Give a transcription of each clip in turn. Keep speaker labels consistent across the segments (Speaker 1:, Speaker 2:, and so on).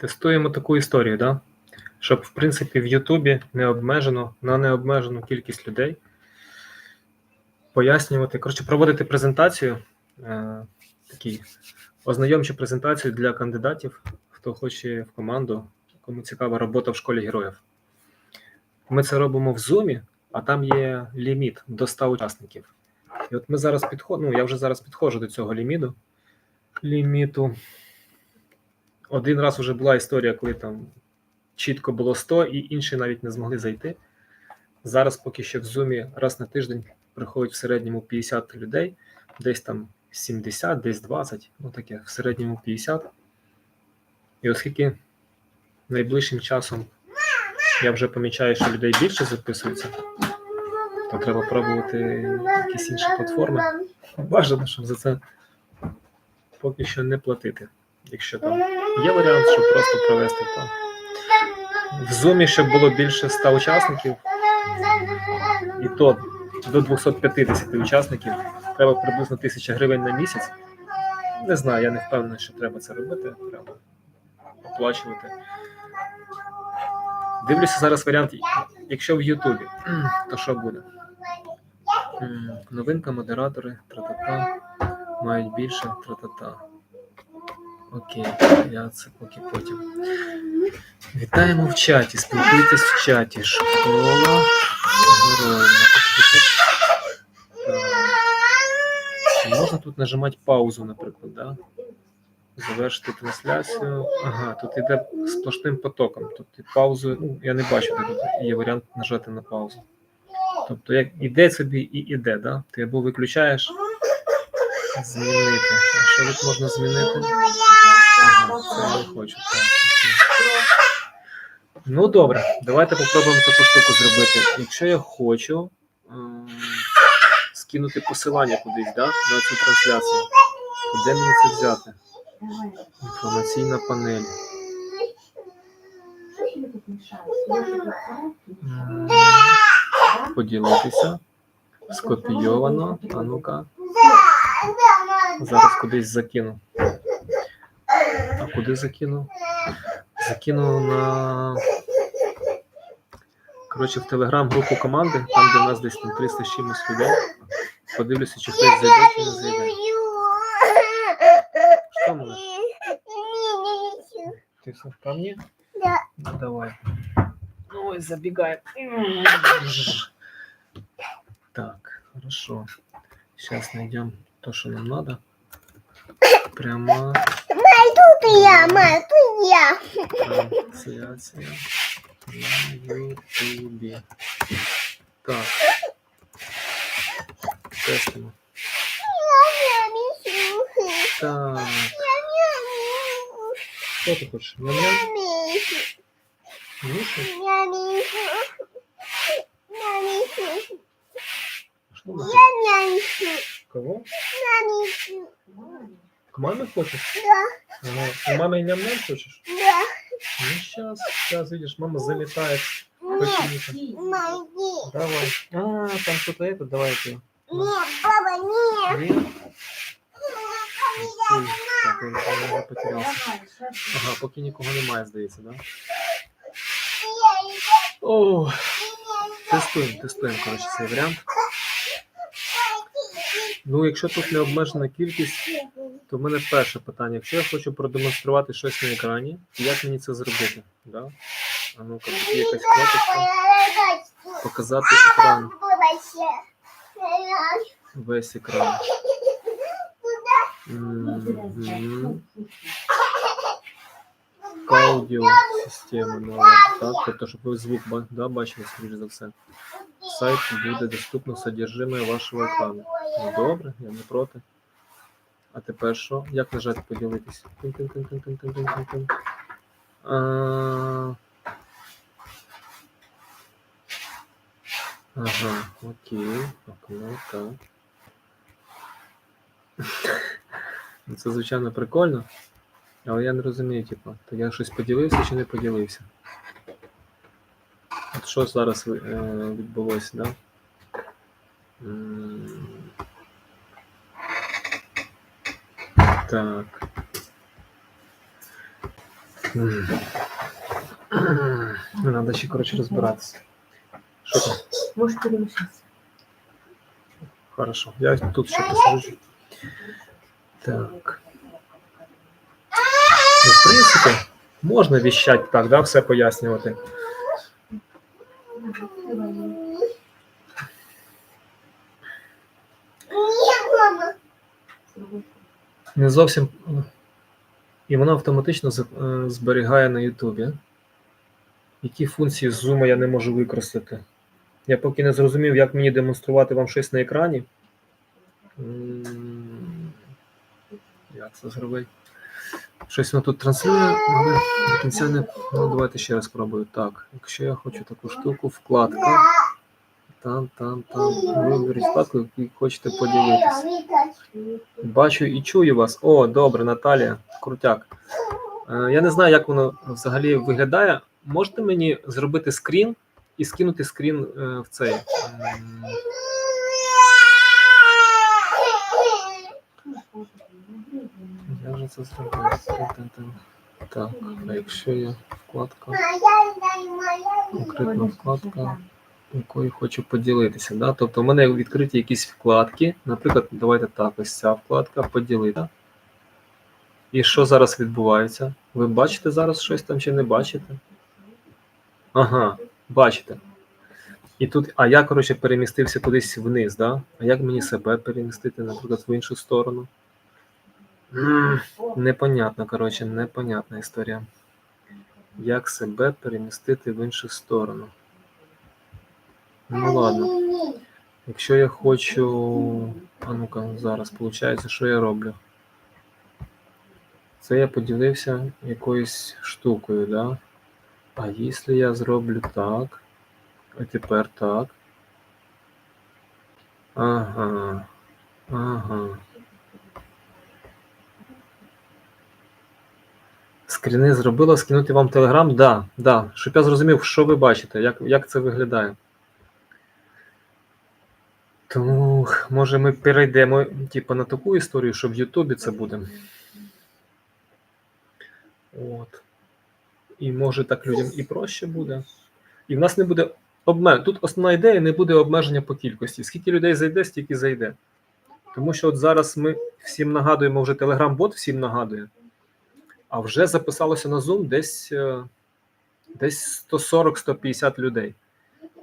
Speaker 1: Тестуємо таку історію, да? щоб, в принципі, в Ютубі не обмежено на необмежену кількість людей пояснювати, коротше, проводити презентацію, е, такий ознайомчу презентацію для кандидатів, хто хоче в команду, кому цікава робота в школі героїв. Ми це робимо в Zoom, а там є ліміт до 100 учасників. І от ми зараз підходимо, ну я вже зараз підходжу до цього ліміту. Ліміту. Один раз вже була історія, коли там чітко було 100, і інші навіть не змогли зайти. Зараз поки що в Zoom раз на тиждень приходить в середньому 50 людей, десь там 70, десь 20, ну таке, в середньому 50. І оскільки найближчим часом я вже помічаю, що людей більше записується, то треба пробувати якісь інші платформи. Бажано, щоб за це поки що не платити. Якщо там є варіант, щоб просто провести то. В Zoom, щоб було більше 100 учасників, і то до 250 учасників треба приблизно 1000 гривень на місяць. Не знаю, я не впевнений, що треба це робити. Треба оплачувати. Дивлюся зараз варіант, якщо в Ютубі, то що буде? Новинка, модератори, тра-та-та, мають більше. Окей, я це поки потім. Вітаємо в чаті, спілкуйтесь в чаті. Школа героїв. Можна тут нажимати паузу, наприклад, да? Завершити трансляцію. Ага, тут іде сплошним потоком. Тут і паузу, ну, я не бачу, де тут є варіант нажати на паузу. Тобто, як іде собі і іде, да? Ти або виключаєш змінити. А що тут можна змінити? Хочу. Ну добре, давайте попробуємо таку штуку зробити. Якщо я хочу ем, скинути посилання кудись, да, на цю трансляцію, то де мені це взяти? Інформаційна панель. М, Поділитися. Скопійовано. А ну-ка. Зараз кудись закину. Куди закину? Закину на. Коротше, в телеграм-групу команди, там, де в нас десь там 300 з чимось людей. Подивлюся, чи хтось зайде, чи не зайде. Що малыш? Ты все ко мне?
Speaker 2: Да.
Speaker 1: Ну, давай. Ой, забегай. Так, хорошо. Сейчас найдем то, что нам надо. Прямо
Speaker 2: Тут я, ма, тут я.
Speaker 1: трансляция на Ютубе. Так. Тестимо. Так. Що ти хочеш? Ням-ням? Мишу? Что надо? Кого? К маме хочешь? Ага. У мамы ням-ням хочешь? Ну, сейчас, сейчас, видишь, мама залетает. Почему-то. Давай. А, там что-то это, давайте. Нет? Ой, Так, я я вже потерявся. Ага, поки нікого немає, здається, да? О, тестуємо, тестуємо, коротше, цей варіант. Ну, якщо тут не обмежена кількість, то в мене перше питання. Якщо я хочу продемонструвати щось на екрані, як мені це зробити? Да? А ну-ка, тут є якась кнопочка. Показати екран, весь екран. Аудіо система нова. Так, тобто, щоб ви звук да, бачили, скоріш за все. Сайт буде доступно содержимое вашого екрану. Ну, добре, я не проти. А тепер що? Як нажати поділитись? Ага, окей. Окно, так. Ну, Це звичайно прикольно. Але я не розумію, типу, то я щось поділився чи не поділився. От що зараз е, відбулося, да? Так. Надо ще, коротше, розбиратися. Що там?
Speaker 3: Может перемешаться.
Speaker 1: Хорошо. Я тут ще посаджу. Так. Ну, в принципі, можна віщати так, да, все пояснювати.
Speaker 2: Ні, мама.
Speaker 1: Не зовсім. І воно автоматично е, зберігає на Ютубі. Які функції зума я не можу використати? Я поки не зрозумів, як мені демонструвати вам щось на екрані. Як це зробити? Щось воно тут транслює, але до кінця не. Ну, давайте ще раз спробую. Так, якщо я хочу таку штуку, вкладка. Там, там, там. Виберіть вкладку, яку хочете поділитися. Бачу і чую вас. О, добре, Наталія, крутяк. Е, я не знаю, як воно взагалі виглядає. Можете мені зробити скрін і скинути скрін е, в цей. Я вже це зробив. Так, а якщо є вкладка, конкретна вкладка, якою хочу поділитися. Да? Тобто в мене відкриті якісь вкладки. Наприклад, давайте так, ось ця вкладка поділити. І що зараз відбувається? Ви бачите зараз щось там чи не бачите? Ага, бачите. І тут, а я, коротше, перемістився кудись вниз, да? А як мені себе перемістити, наприклад, в іншу сторону? М, Непонятно, коротше, непонятна історія. Як себе перемістити в іншу сторону? Ну ладно. Якщо я хочу. А ну-ка, зараз виходить, що я роблю? Це я поділився якоюсь штукою, да? А якщо я зроблю так, а тепер так. Ага. Ага. Скріни зробила, скинути вам Телеграм? Да, да. Щоб я зрозумів, що ви бачите, як, як це виглядає. Тому, може, ми перейдемо типу, на таку історію, що в Ютубі це буде. От. І може так людям і проще буде. І в нас не буде обмеження. Тут основна ідея не буде обмеження по кількості. Скільки людей зайде, стільки зайде. Тому що от зараз ми всім нагадуємо, вже Telegram-бот всім нагадує. А вже записалося на Zoom десь, е, десь 140-150 людей.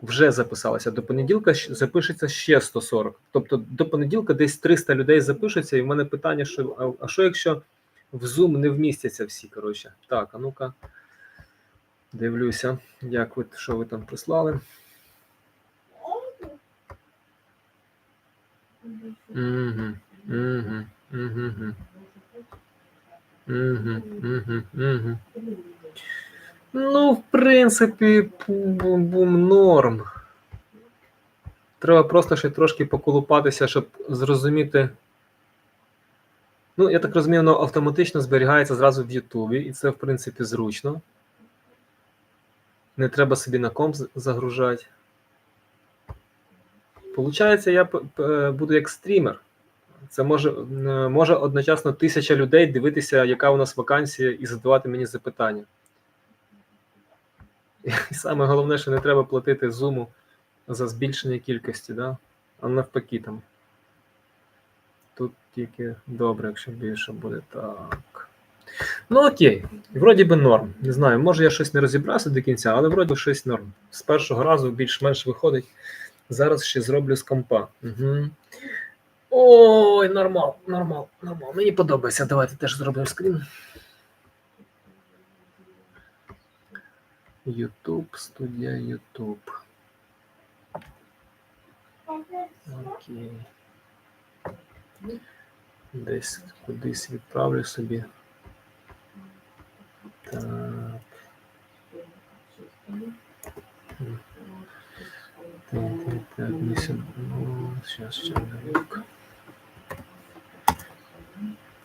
Speaker 1: Вже записалося. До понеділка запишеться ще 140. Тобто до понеділка десь 300 людей запишеться, і в мене питання, що а, що якщо в Zoom не вмістяться всі, коротше. Так, а ну-ка. Дивлюся, як ви, що ви там прислали. Угу, угу. Угу, угу, угу. Ну, в принципі, бум-бум норм. Треба просто ще трошки поколупатися, щоб зрозуміти. Ну, я так розумію, воно автоматично зберігається зразу в Ютубі, і це, в принципі, зручно. Не треба собі на комп загружати. Получається, я буду як стрімер. Це може, може одночасно тисяча людей дивитися, яка у нас вакансія, і задавати мені запитання. І саме головне, що не треба платити зуму за збільшення кількості, да? а навпаки там. Тут тільки добре, якщо більше буде так. Ну окей, вроді би норм. Не знаю, може я щось не розібрався до кінця, але вроді щось норм. З першого разу більш-менш виходить. Зараз ще зроблю з компа. Угу. Ой, нормал, нормал, нормал. Мені подобається. Давайте теж зробимо скрін. Ютуб, студія Ютуб. Окей. Десь кудись відправлю собі. Так. Так, так, так, не сюди. Зараз ще минутку.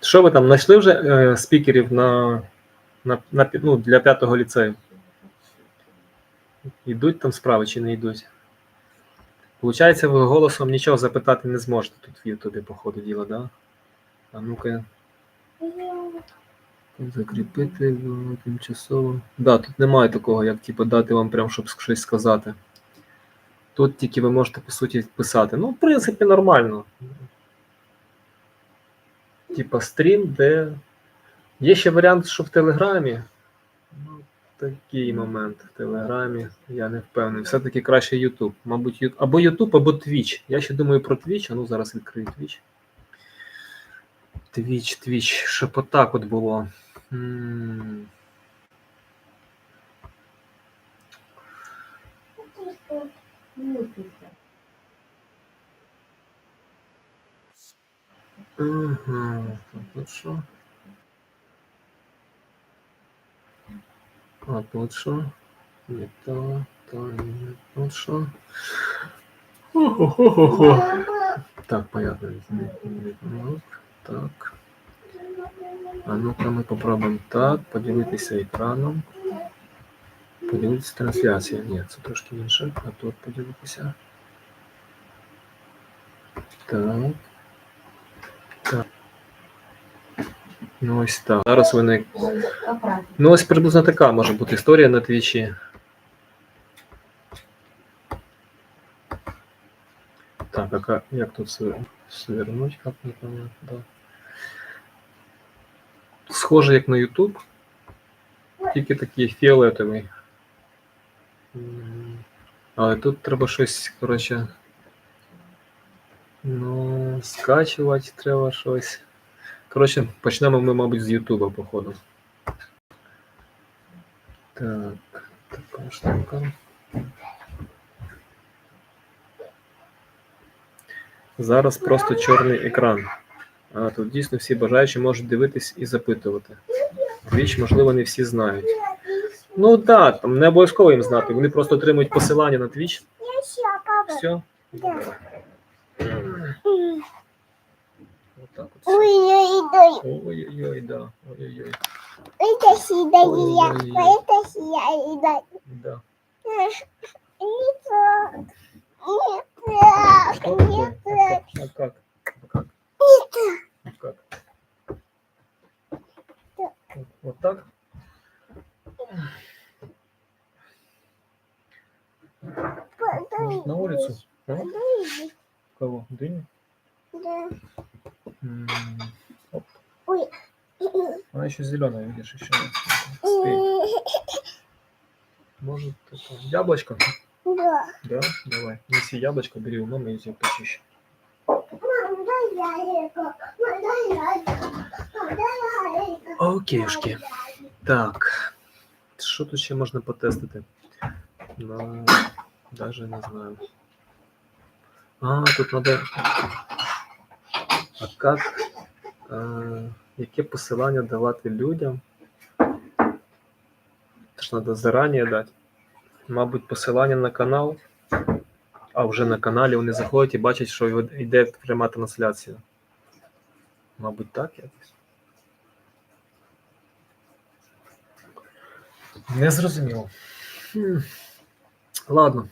Speaker 1: Що ви там знайшли вже е, спікерів на, на, на, ну, для п'ятого ліцею? Йдуть там справи чи не йдуть? Получається, ви голосом нічого запитати не зможете тут в Ютубі, по ходу діла, да? А ну-ка, Закріпити ну, тимчасово. Да, тут немає такого, як типу, дати вам прям, щоб щось сказати. Тут тільки ви можете, по суті, писати. Ну, в принципі, нормально. Типа стрім, де. Є ще варіант, що в Телеграмі. Такий момент в Телеграмі. Я не впевнений. Все-таки краще YouTube. Мабуть, Ю- або YouTube, або Twitch. Я ще думаю про Twitch, а ну зараз відкрию Twitch. Twitch, Twitch. Щоб отак от було. М. Ага, так, що? А тут що? Не то, то, не тут що? Хо-хо-хо-хо-хо. Так, понятно. Ну, Так. А ну-ка ми попробуємо так, поділитися екраном. Поділитися трансляцією. Ні, це трошки інше. А тут поділитися. Так. Так. Ну ось так. Зараз ви не. Ну, ось приблизно така може бути історія на твічі. Так, а як тут свер- свернуть, як не понятно, да. Схоже, як на YouTube, тільки такий фіолетовий. Але тут треба щось, коротше. Ну, скачувати треба щось. Коротше, почнемо ми, мабуть, з Ютуба, походу. Так, така штука. Зараз просто чорний екран. А тут дійсно всі бажаючі можуть дивитись і запитувати. Річ, можливо, не всі знають. Ну так, там не обов'язково їм знати. Вони просто отримують посилання на
Speaker 2: ще.
Speaker 1: Все
Speaker 2: Да.
Speaker 1: Отак от.
Speaker 2: Ой, ой, ой,
Speaker 1: Ой-ой-ой, да. Ой-ой-ой.
Speaker 2: это сюда я,
Speaker 1: Ой-ой-ой.
Speaker 2: это сюда,
Speaker 1: Да.
Speaker 2: не так, не так,
Speaker 1: Что
Speaker 2: не
Speaker 1: такое?
Speaker 2: так,
Speaker 1: А как? А как? А как? Вот, вот так? Может, на улицу? А?
Speaker 2: Подожди.
Speaker 1: Кого? Дыню?
Speaker 2: Да.
Speaker 1: М, Оп.
Speaker 2: Ой.
Speaker 1: Она еще зеленая, видишь, еще. Стоит. Может, это яблочко?
Speaker 2: Да.
Speaker 1: Да, давай. Неси яблочко, бери у мамы и тебе почище.
Speaker 2: Мам, дай я это. Мам, дай я это. Мам, дай я это.
Speaker 1: Окейшки. Так. Що тут ще можна потестити? Ну, даже не знаю. А, тут надо. а как? А, яке посилання давати людям? Це ж треба зарані дати. Мабуть, посилання на канал, а вже на каналі вони заходять і бачать, що йде пряма трансляція. Мабуть, так якось. Не зрозуміло. Ладно.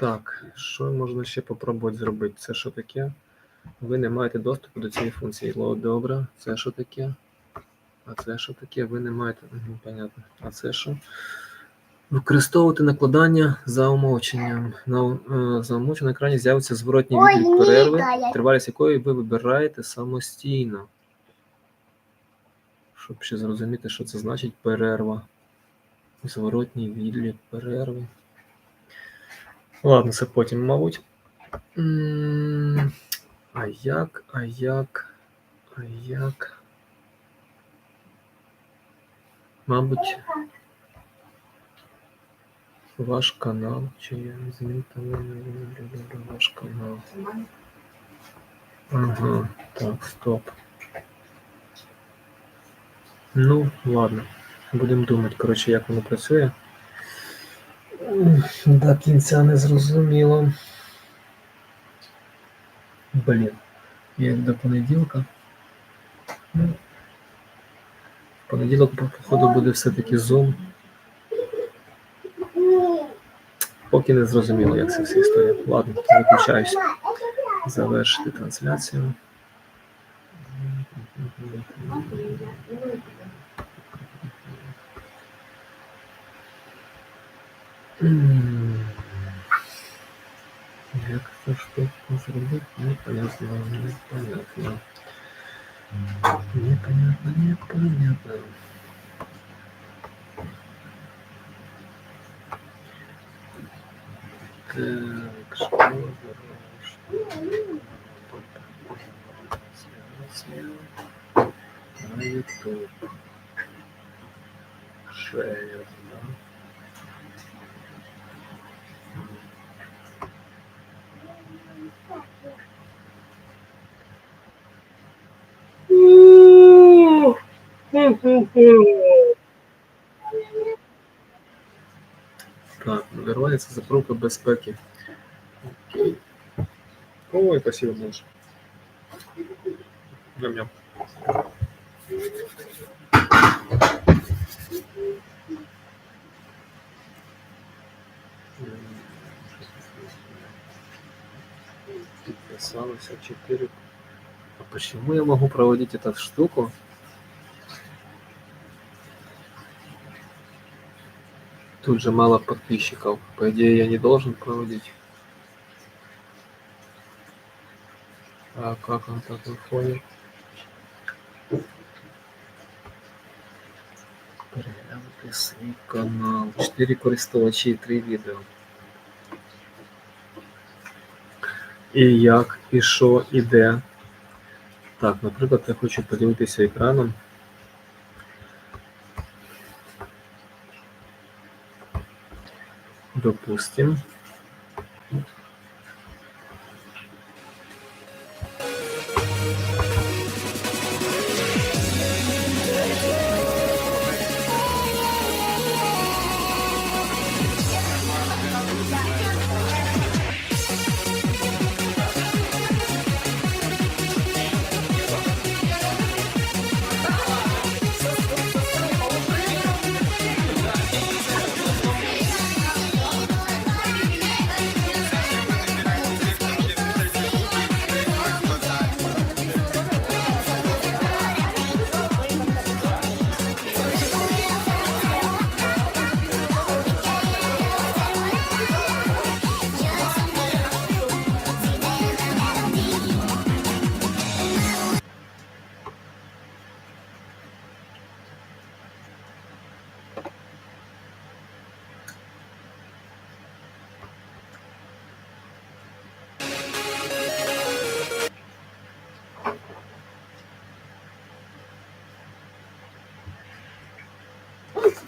Speaker 1: Так, що можна ще попробувати зробити? Це що таке? Ви не маєте доступу до цієї функції. Ло, добре. Це що таке? А це що таке? Ви не маєте. Угу, понятно. А це що? Використовувати накладання за умовченням. На е, за умовченням на екрані з'явиться зворотній відлік перерви, тривалість якої ви вибираєте самостійно. Щоб ще зрозуміти, що це значить перерва. Зворотній відлік перерви. Ладно, це потім, мабуть. А як, а як, а як? Мабуть, ваш канал. Чи я візьму ваш канал? Ага, так, стоп. Ну, ладно. Будемо думати, коротше, як воно працює. До кінця не зрозуміло. Блін. Як до понеділка. Ну, понеділок, походу, буде все-таки Zoom. Поки не зрозуміло, як це вся історія. Ладно, виключаюсь. Завершити трансляцію. Непонятно, непонятно. Непонятно. Так, что на YouTube. Шея, запорука безпеки. Окей. Ой, спасибо, муж. Ням-ням. Подписалось 4. А почему я могу проводить эту штуку? Тут же мало подписчиков. По идее, я не должен проводить. А как он так выходит? Переглянути свій канал. 4 користувачі, 3 відео. І як, і що, і де. Так, наприклад, я хочу поділитися екраном. Допустим.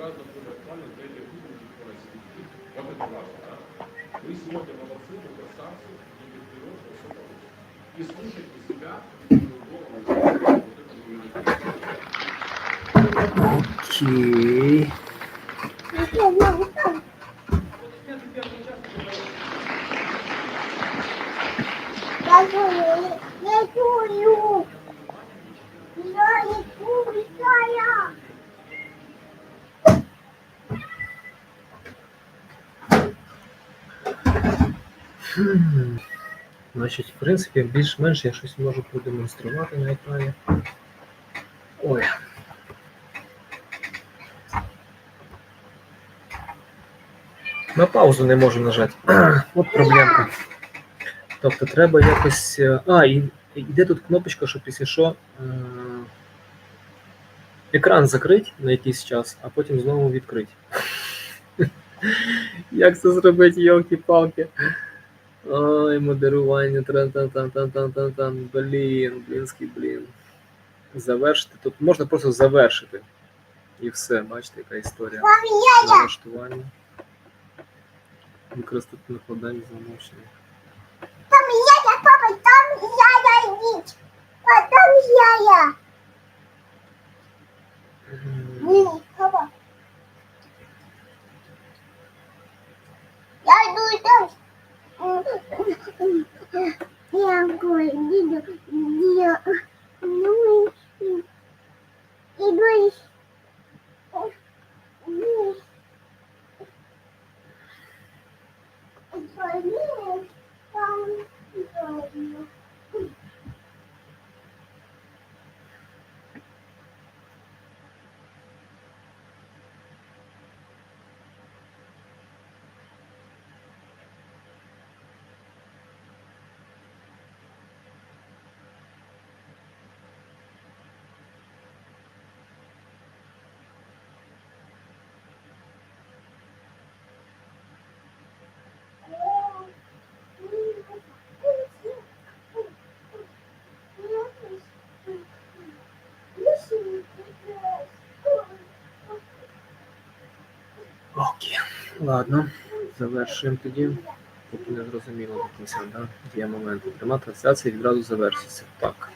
Speaker 3: гораздо более актуальны для этих будущих российских. Вот это важно, да? Вы сегодня молодцы, вы красавцы, идите вперед, все получится. И слушайте себя, свою голову, вот это вы не
Speaker 1: Окей. Принципі, більш-менш я щось можу продемонструвати на екрані. Ой. На паузу не можу нажати. От проблемка. Тобто треба якось. е, А, і і де тут кнопочка, щоб якщо що. е, Екран закрити на якийсь час, а потім знову відкрити. Як це зробити, йолки-палки? Ой, модерування, тран -тан -тан -тан -тан -тан -тан. блін, блінський блін. Завершити. Тут можна просто завершити. І все, бачите, яка історія. Налаштування. Використати накладання замовчення.
Speaker 2: Там я, папа, там я, я, ніч. А там я, я. такое видео.
Speaker 1: Окей. Ладно, завершуємо тоді. Поки не зрозуміло до кінця, да? Є моменти. Пряма трансляція відразу завершиться. Так.